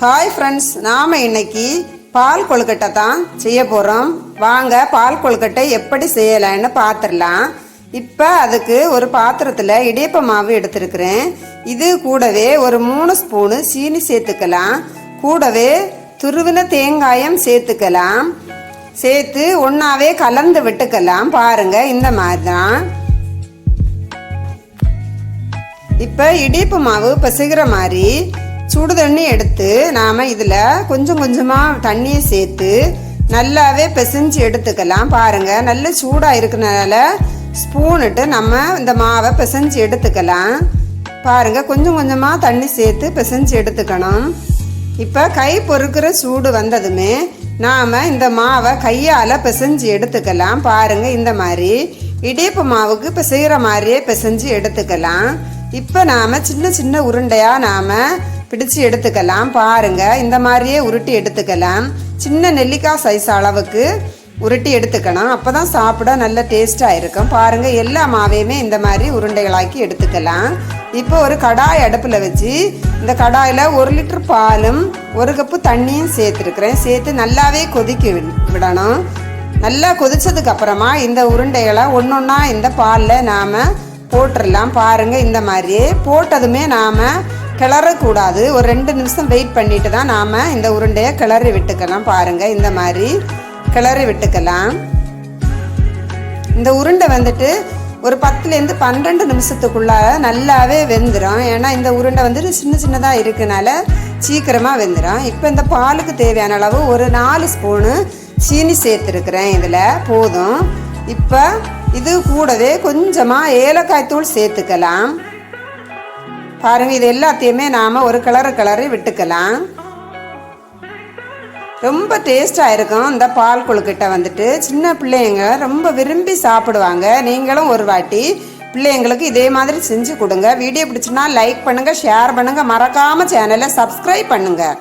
Hi friends நாம் இன்னைக்கு பால் கொழுக்கட்டை தான் செய்ய போகிறோம் வாங்க பால் கொழுக்கட்டை எப்படி செய்யலாம்னு பார்த்துடலாம் இப்போ அதுக்கு ஒரு பாத்திரத்தில் இடியப்ப மாவு எடுத்துருக்குறேன். இது கூடவே ஒரு மூணு ஸ்பூனு சீனி சேர்த்துக்கலாம். கூடவே துருவின தேங்காயம் சேர்த்துக்கலாம். சேர்த்து ஒன்றாவே கலந்து விட்டுக்கலாம். பாருங்க இந்த மாதிரி தான் இப்போ இடியப்ப மாவு பிசைகிற மாதிரி சுடு தண்ணி எடுத்து நாம் இதில் கொஞ்சம் கொஞ்சமாக தண்ணியை சேர்த்து நல்லாவே பிசைஞ்சு எடுத்துக்கலாம் பாருங்கள் நல்ல சூடாக இருக்கிறனால ஸ்பூனுட்டு நம்ம இந்த மாவை பிசைஞ்சு எடுத்துக்கலாம். பாருங்கள் கொஞ்சம் கொஞ்சமாக தண்ணி சேர்த்து பிசைஞ்சு எடுத்துக்கணும். இப்போ கை பொறுக்கிற சூடு வந்ததுமே நாம் இந்த மாவை கையால் பிசைஞ்சு எடுத்துக்கலாம். பாருங்கள் இந்த மாதிரி இடியப்பு மாவுக்கு பிசைகிற மாதிரியே பிசைஞ்சு எடுத்துக்கலாம். இப்போ நாம் சின்ன சின்ன உருண்டையாக நாம் பிடிச்சு எடுத்துக்கலாம். பாருங்க இந்த மாதிரியே உருட்டி எடுத்துக்கலாம். சின்ன நெல்லிக்காய் சைஸ் அளவுக்கு உருட்டி எடுத்துக்கணும் அப்போ தான் சாப்பிட நல்ல டேஸ்ட்டாக இருக்கும். பாருங்கள் எல்லா மாவையுமே இந்த மாதிரி உருண்டைகளாக்கி எடுத்துக்கலாம். இப்போ ஒரு கடாய் அடுப்பில் வச்சு இந்த கடாயில் ஒரு லிட்டர் பாலும் ஒரு கப்பு தண்ணியும் சேர்த்துருக்குறேன். சேர்த்து நல்லாவே கொதிக்க விடணும். நல்லா கொதித்ததுக்கு அப்புறமா இந்த உருண்டைகளை ஒன்று ஒன்றா இந்த பாலில் நாம் போட்டுடலாம் பாருங்கள் இந்த மாதிரியே போட்டதுமே நாம் கிளறக்கூடாது. ஒரு ரெண்டு நிமிஷம் வெயிட் பண்ணிட்டு தான் நாம் இந்த உருண்டையை கிளறி விட்டுக்கலாம் பாருங்கள் இந்த மாதிரி கிளறி விட்டுக்கலாம். இந்த உருண்டை வந்துட்டு ஒரு பத்துலேருந்து பன்னெண்டு நிமிஷத்துக்குள்ளார நல்லாவே வெந்துடும் ஏன்னா இந்த உருண்டை வந்துட்டு சின்ன சின்னதாக இருக்கனால சீக்கிரமாக வெந்துடும் இப்போ இந்த பாலுக்கு தேவையான அளவு ஒரு நாலு ஸ்பூனு சீனி சேர்த்துருக்குறேன் இதில். போதும். இப்போ இது கூடவே கொஞ்சமாக ஏலக்காய் தூள் சேர்த்துக்கலாம். பாருங்கள் இது எல்லாத்தையுமே நாம் ஒரு கலரு கலரு விட்டுக்கலாம். ரொம்ப டேஸ்ட்டாக இருக்கும். இந்த பால் குழுக்கிட்ட வந்துட்டு சின்ன பிள்ளைங்க ரொம்ப விரும்பி சாப்பிடுவாங்க. நீங்களும் ஒரு வாட்டி பிள்ளைங்களுக்கு இதே மாதிரி செஞ்சு கொடுங்க. வீடியோ பிடிச்சுன்னா லைக் பண்ணுங்கள் ஷேர் பண்ணுங்கள் மறக்காமல் சேனலை சப்ஸ்கிரைப் பண்ணுங்கள்